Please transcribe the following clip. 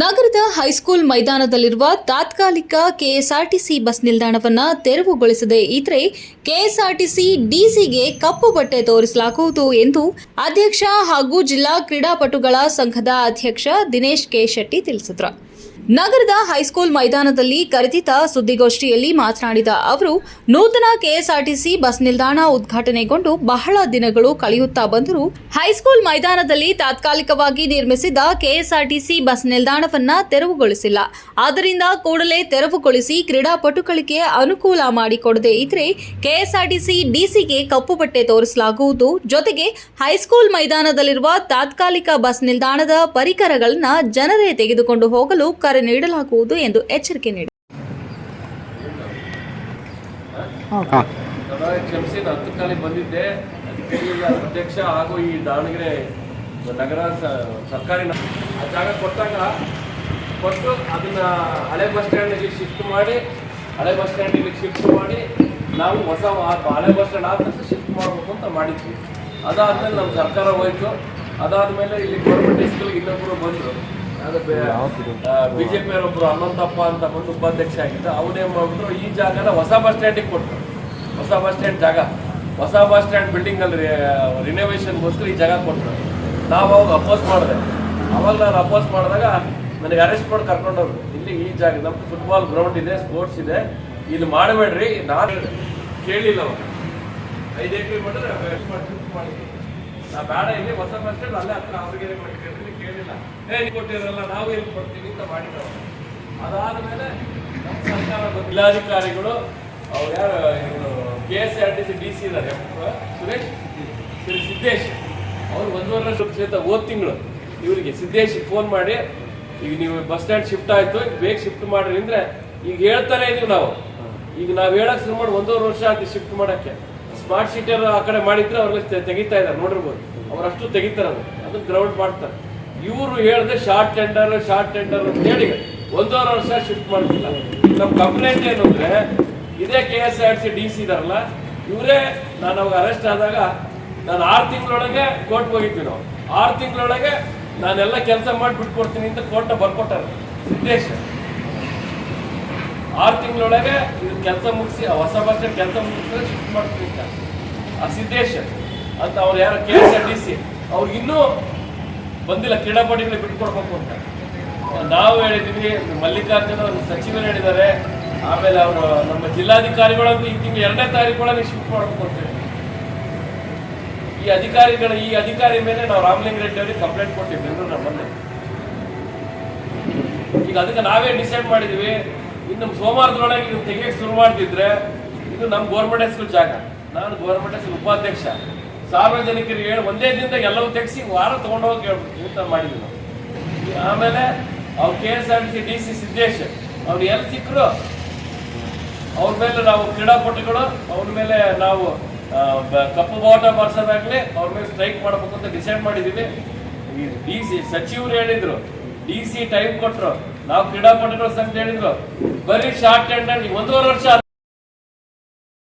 ನಗರದ ಹೈಸ್ಕೂಲ್ ಮೈದಾನದಲ್ಲಿರುವ ತಾತ್ಕಾಲಿಕ KSRTC bus ನಿಲ್ದಾಣವನ್ನ ತೆರವುಗೊಳಿಸದೆ ಇದ್ರೆ ಕೆಎಸ್ಆರ್ಟಿಸಿ ಡಿಸಿಗೆ ಕಪ್ಪು ಬಟ್ಟೆ ತೋರಿಸಲಾಗುವುದು ಎಂದು ಅಧ್ಯಕ್ಷ ಹಾಗೂ ಜಿಲ್ಲಾ ಕ್ರೀಡಾಪಟುಗಳ ಸಂಘದ ಅಧ್ಯಕ್ಷ ದಿನೇಶ್ ಕೆ ಶೆಟ್ಟಿ ತಿಳಿಸಿದರು. ನಗರದ ಹೈಸ್ಕೂಲ್ ಮೈದಾನದಲ್ಲಿ ಕರೆದಿದ್ದ ಸುದ್ದಿಗೋಷ್ಠಿಯಲ್ಲಿ ಮಾತನಾಡಿದ ಅವರು, ನೂತನ ಕೆಎಸ್ಆರ್ಟಿಸಿ ಬಸ್ ನಿಲ್ದಾಣ ಉದ್ಘಾಟನೆಗೊಂಡು ಬಹಳ ದಿನಗಳು ಕಳೆಯುತ್ತಾ ಬಂದರೂ ಹೈಸ್ಕೂಲ್ ಮೈದಾನದಲ್ಲಿ ತಾತ್ಕಾಲಿಕವಾಗಿ ನಿರ್ಮಿಸಿದ್ದ ಕೆಎಸ್ಆರ್ಟಿಸಿ ಬಸ್ ನಿಲ್ದಾಣವನ್ನ ತೆರವುಗೊಳಿಸಿಲ್ಲ. ಆದ್ದರಿಂದ ಕೂಡಲೇ ತೆರವುಗೊಳಿಸಿ ಕ್ರೀಡಾಪಟುಗಳಿಗೆ ಅನುಕೂಲ ಮಾಡಿಕೊಡದೆ ಇದ್ರೆ ಕೆಎಸ್ಆರ್ಟಿಸಿ ಡಿಸಿಗೆ ಕಪ್ಪು ಬಟ್ಟೆ ತೋರಿಸಲಾಗುವುದು. ಜೊತೆಗೆ ಹೈಸ್ಕೂಲ್ ಮೈದಾನದಲ್ಲಿರುವ ತಾತ್ಕಾಲಿಕ ಬಸ್ ನಿಲ್ದಾಣದ ಪರಿಕರಗಳನ್ನ ಜನರೇ ತೆಗೆದುಕೊಂಡು ಹೋಗಲು ಕರೆ ನೀಡಲಾಗುವುದು ಎಂದು ಎಚ್ಚರಿಕೆ ನೀಡಿ ಕ್ಷಮಿಸಿ ಹತ್ತು ಕಾಲಿಗೆ ಬಂದಿದ್ದೆ. ಅದಕ್ಕೆ ಅಧ್ಯಕ್ಷ ಹಾಗೂ ಈ ದಾವಣಗೆರೆ ನಗರ ಸರ್ಕಾರಿ ಆ ಜಾಗ ಕೊಟ್ಟಾಗ ಕೊಟ್ಟು ಅದನ್ನ ಹಳೆ ಬಸ್ ಸ್ಟ್ಯಾಂಡಿಗೆ ಶಿಫ್ಟ್ ಮಾಡಿ ಹಳೆ ಬಸ್ ಸ್ಟ್ಯಾಂಡಿಗೆ ಶಿಫ್ಟ್ ಮಾಡಿ ನಾವು ಹೊಸ ಹಳೆ ಬಸ್ ಸ್ಟ್ಯಾಂಡ್ ಆದ ತಕ್ಷಣ ಶಿಫ್ಟ್ ಮಾಡಬೇಕು ಅಂತ ಮಾಡಿದ್ವಿ. ಅದಾದ್ಮೇಲೆ ನಮ್ಮ ಸರ್ಕಾರ ಹೋಯ್ತು. ಅದಾದ್ಮೇಲೆ ಇಲ್ಲಿ ಗೌರ್ಮೆಂಟ್ ಸ್ಕೂಲ್ಗೆ ಇನ್ನೊಬ್ಬರು ಬಂದರು. ಅದು ಬಿ ಜೆ ಪಿಯವರೊಬ್ಬರು ಹನುಮಂತಪ್ಪ ಅಂತ ಬಂದು ಉಪಾಧ್ಯಕ್ಷ ಆಗಿದ್ದ ಅವನೇ ಮಾಡ್ಬಿಟ್ರು ಈ ಜಾಗನ ಹೊಸ ಬಸ್ ಸ್ಟ್ಯಾಂಡಿಗೆ ಕೊಟ್ಟರು ಹೊಸ ಬಸ್ ಸ್ಟ್ಯಾಂಡ್ ಜಾಗ. ಹೊಸ ಬಸ್ ಸ್ಟ್ಯಾಂಡ್ ಬಿಲ್ಡಿಂಗ್ ಅಲ್ಲಿ ರಿನೋವೇಷನ್ಗೋಸ್ಕರ ಈ ಜಾಗ ಕೊಟ್ಟರು ನಾವು ಅವಾಗ ಅಪೋಸ್ ಮಾಡಿದೆ. ಅವಾಗ ನಾನು ಅಪೋಸ್ ಮಾಡಿದಾಗ ನನಗೆ ಅರೆಸ್ಟ್ ಮಾಡಿ ಕರ್ಕೊಂಡವ್ರು. ಇಲ್ಲಿ ಈ ಜಾಗ ನಮ್ಮ ಫುಟ್ಬಾಲ್ ಗ್ರೌಂಡ್ ಇದೆ ಸ್ಪೋರ್ಟ್ಸ್ ಇದೆ. ಇಲ್ಲಿ ಮಾಡಬೇಡ್ರಿ ನಾನು ಕೇಳಿಲ್ಲ ಅವಾಗ. ಐದು ಎಕರೆ ಮಾಡಿದ್ರೆ ಮಾಡಿ ನಾ ಬೇಡ ಇಲ್ಲಿ ಹೊಸ ಬಸ್ ಸ್ಟ್ಯಾಂಡ್ ಅಲ್ಲೇ ಹತ್ರ ಅವ್ರಿಗೆ ಮಾಡಿ ನೀವು ಕೊಟ್ಟಿರಲ್ಲ ನಾವು ಎಲ್ಲಿ ಕೊಡ್ತೀವಿ ಅಂತ ಮಾಡಿದ್ರು ಅದಾದ್ಮೇಲೆ ನಮ್ಮ ಸರ್ಕಾರ ಜಿಲ್ಲಾಧಿಕಾರಿಗಳು, ಅವ್ರು ಯಾರು K S R T C D C ಇದ್ದಾರೆ ಸುರೇಶ್ ಸಿದ್ದೇಶ್. ಅವ್ರು ಒಂದೂವರೆ ಲಕ್ಷ ಸಹಿತ ತಿಂಗಳು. ಇವರಿಗೆ ಸಿದ್ದೇಶ್ ಫೋನ್ ಮಾಡಿ, ಈಗ ನೀವು ಬಸ್ ಸ್ಟ್ಯಾಂಡ್ ಶಿಫ್ಟ್ ಆಯಿತು ಬೇಗ ಶಿಫ್ಟ್ ಮಾಡ್ರಿ ಅಂದರೆ ಈಗ ಹೇಳ್ತಾನೆ ಇದೀವಿ ನಾವು. ಈಗ ನಾವು ಹೇಳಕ್ಕೆ ಶುರು ಮಾಡಿ ಒಂದೂವರೆ ವರ್ಷ ಆಯ್ತು ಶಿಫ್ಟ್ ಮಾಡೋಕ್ಕೆ. ಸ್ಮಾರ್ಟ್ ಸಿಟಿಯರು ಆ ಕಡೆ ಮಾಡಿದ್ರೆ ಅವ್ರಿಗೆ ತೆಗಿತಾ ಇದ್ದಾರೆ, ನೋಡಿರ್ಬೋದು. ಅವರಷ್ಟು ತೆಗಿತಾರೆ ಅದು. ಅದು ಗ್ರೌಂಡ್ ಮಾಡ್ತಾರೆ. ಇವರು ಹೇಳಿದೆ ಶಾರ್ಟ್ ಟೆಂಡರ್ ಶಾರ್ಟ್ ಟೆಂಡರ್ ಅಂತ ಹೇಳಿ ಒಂದೂವರೆ ವರ್ಷ ಶಿಫ್ಟ್ ಮಾಡ್ತಿಲ್ಲ. ನಮ್ಮ ಕಂಪ್ಲೇಂಟ್ ಏನು ಅಂದರೆ, ಇದೇ K S R C D C ಇದಾರಲ್ಲ, ಇವರೇ ನಾನು ಅವಾಗ ಅರೆಸ್ಟ್ ಆದಾಗ ನಾನು ಆರು ತಿಂಗಳೊಳಗೆ ಕೋರ್ಟ್ ಹೋಗಿದ್ವಿ ನಾವು. ಆರು ತಿಂಗಳೊಳಗೆ ನಾನೆಲ್ಲ ಕೆಲಸ ಮಾಡಿ ಬಿಟ್ಕೊಡ್ತೀನಿ ಅಂತ ಕೋರ್ಟ್ ಬರ್ಕೊಟ್ಟಾರೆ. ಸಿದ್ದೇಶ್. ಆರು ತಿಂಗಳೊಳಗೆ ಇದು ಕೆಲಸ ಮುಗಿಸಿ ಹೊಸ ಬಸ್ ಕೆಲಸ ಮುಗಿಸಿದ್ರೆ ಶಿಫ್ಟ್ ಮಾಡ್ತೀನಿ ಅಂತ. ಆ ಸಿದ್ದೇಶ್ ಅಂತ ಅವ್ರು ಯಾರು K S R D C ಅವ್ರಿಗೆ ಇನ್ನೂ ಬಂದಿಲ್ಲ, ಕ್ರೀಡಾಪಟುಗಳಿಗೆ ಬಿಟ್ಕೊಡ್ಬೇಕು ಅಂತ. ನಾವು ಹೇಳಿದ್ದೀವಿ ಮಲ್ಲಿಕಾರ್ಜುನ ಅವರು ಸಚಿವರು ಹೇಳಿದ್ದಾರೆ, ಆಮೇಲೆ ಅವರು ನಮ್ಮ ಜಿಲ್ಲಾಧಿಕಾರಿಗಳಂತೂ ಈ ತಿಂಗಳು ಎರಡನೇ ತಾರೀಕೊಳಗೆ ಶಿಫ್ಟ್ ಮಾಡ್ಬೇಕು ಅಂತ ಈ ಅಧಿಕಾರಿಗಳ, ಈ ಅಧಿಕಾರಿ ಮೇಲೆ ನಾವು ರಾಮಲಿಂಗ ರೆಡ್ಡಿ ಅವರಿಗೆ ಕಂಪ್ಲೇಂಟ್ ನಮ್ಮ ಮೊನ್ನೆ ಈಗ ಅದಕ್ಕೆ ನಾವೇ ಡಿಸೈಡ್ ಮಾಡಿದ್ವಿ, ಇನ್ನು ಸೋಮವಾರದೊಳಗೆ ಇದು ತೆಗಿಯಕ್ಕೆ ಶುರು ಮಾಡ್ತಿದ್ರೆ, ಇದು ನಮ್ಮ ಗೌರ್ಮೆಂಟ್ ಸ್ಕೂಲ್ ಜಾಗ. ನಾನು ಗೌರ್ಮೆಂಟ್ ಸ್ಕೂಲ್ ಉಪಾಧ್ಯಕ್ಷ. ಸಾರ್ವಜನಿಕರಿಗೆ ಹೇಳಿ ಒಂದೇ ದಿನದಾಗ ಎಲ್ಲವೂ ತೆಗೆಸಿ ವಾರ ತಗೊಂಡೋಗಿ ಹೇಳ್ಬೇಕು ಊಟ ಮಾಡಿದ್ವಿ ನಾವು. ಆಮೇಲೆ ಅವ್ರು K S R T C D C Siddesh, ಅವ್ರು ಎಲ್ಲಿ ಸಿಕ್ಕರು? ಅವ್ರ ಮೇಲೆ ನಾವು ಕ್ರೀಡಾಪಟುಗಳು, ಅವ್ರ ಮೇಲೆ ನಾವು ಕಪ್ಪು ಬಾವುಟ ಬರ್ಸೋದಾಗಲಿ ಅವ್ರ ಮೇಲೆ ಸ್ಟ್ರೈಕ್ ಮಾಡಬೇಕು ಅಂತ ಡಿಸೈಡ್ ಮಾಡಿದ್ದೀವಿ ಈ ಡಿ ಸಿ ಸಚಿವರು ಹೇಳಿದ್ರು, ಡಿ ಸಿ ಟೈಮ್ ಕೊಟ್ಟರು ನಾವು ಕ್ರೀಡಾಪಟುಗಳ ಸಂಘ ಹೇಳಿದ್ರು, ಬರೀ ಶಾರ್ಟ್ ಟೆಂಡರ್ ಒಂದೂವರೆ ವರ್ಷ